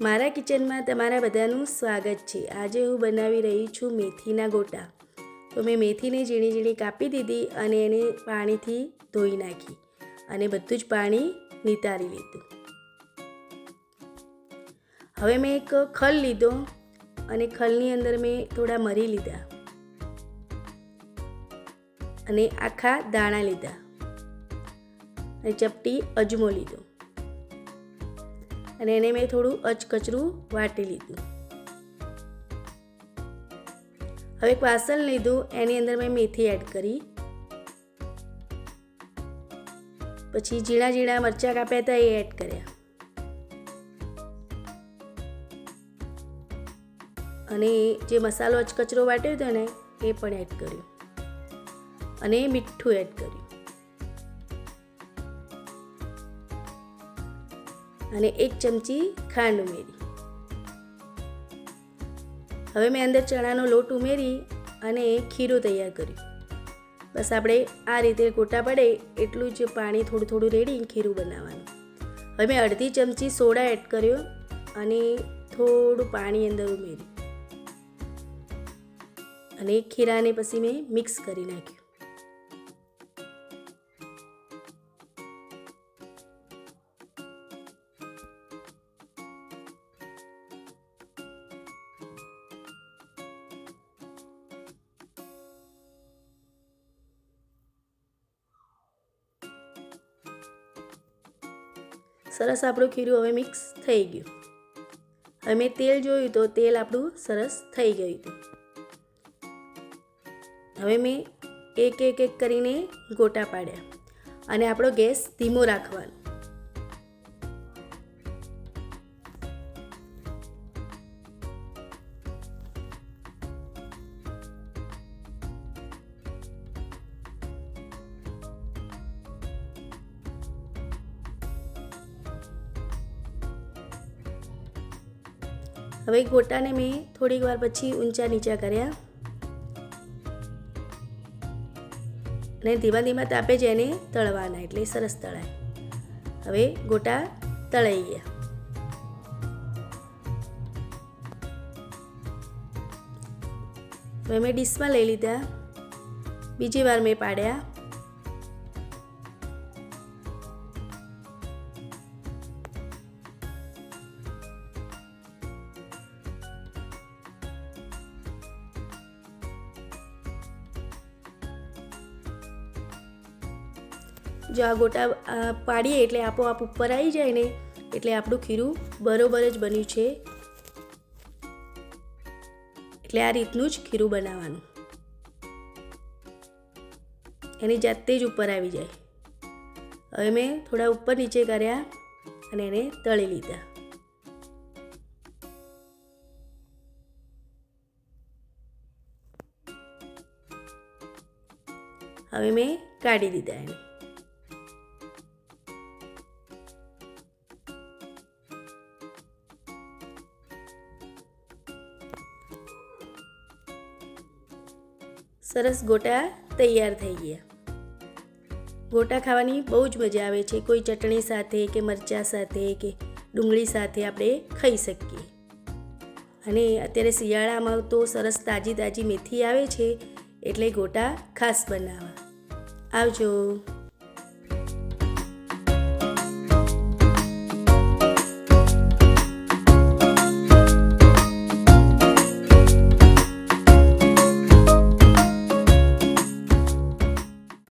મારા કિચનમાં તમારા બધાનું સ્વાગત છે. આજે હું બનાવી રહી છું મેથીના ગોટા. તો મેં મેથીને ઝીણી ઝીણી કાપી દીધી અને એને પાણીથી ધોઈ નાખી અને બધું જ પાણી નિતારી લીધું. હવે મેં એક ખલ લીધો અને ખલની અંદર મેં થોડા મરી લીધા અને આખા દાણા લીધા. અને ચપટી અજમો લીધો. અને એને મેં થોડું અચકચરું વાટી લીધું. હવે એક વાસણ લીધું, એની અંદર મેં મેથી એડ કરી. પછી ઝીણા ઝીણા મરચાં કાપ્યા હતા એ એડ કર્યા. અને જે મસાલો અચકચરો વાટ્યો હતો ને, એ પણ એડ કર્યો. અને મીઠું એડ કર્યું. અને એક ચમચી ખાંડ ઉમેરી. હવે મેં અંદર ચણાનો લોટ ઉમેરી અને ખીરું તૈયાર કર્યું. બસ આપણે આ રીતે ગોટા પડે એટલું જ પાણી થોડું થોડું રેડી ખીરું બનાવવાનું. હવે મેં અડધી ચમચી સોડા એડ કર્યો અને થોડું પાણી અંદર ઉમેર્યું. અને ખીરાને પછી મેં મિક્સ કરી નાખ્યું. સરસ આપણું ખીરું હવે મિક્સ થઈ ગયું. હવે મેં તેલ જોયું તો તેલ આપણું સરસ થઈ ગયું હતું. હવે મેં એક એક એક કરીને ગોટા પાડ્યા. અને આપણો ગેસ ધીમો રાખવાનો. હવે ગોટાને મેં થોડીક વાર પછી ઊંચા નીચા કર્યા. અને ધીમા ધીમા તાપે જ એને તળવાના, એટલે સરસ તળાય. હવે ગોટા તળાઈ ગયા. હવે મેં ડીશમાં લઈ લીધા. બીજી વાર મેં પાડ્યા. જો આ ગોટા પાડીએ એટલે આપોઆપ ઉપર આવી જાય ને, એટલે આપણું ખીરું બરોબર જ બન્યું છે. એટલે આ રીતનું જ ખીરું બનાવવાનું. એની જાતે જ ઉપર આવી જાય. હવે મેં થોડા ઉપર નીચે કર્યા અને એને તળી લીધા. હવે મેં કાઢી દીધા એને. સરસ ગોટા તૈયાર થઈ ગયા. ગોટા ખાવાની બહુ જ મજા આવે છે. કોઈ ચટણી સાથે કે મરચાં સાથે કે ડુંગળી સાથે આપણે ખાઈ શકીએ. અને અત્યારે શિયાળામાં તો સરસ તાજી તાજી મેથી આવે છે એટલે ગોટા ખાસ બનાવવા. આવજો.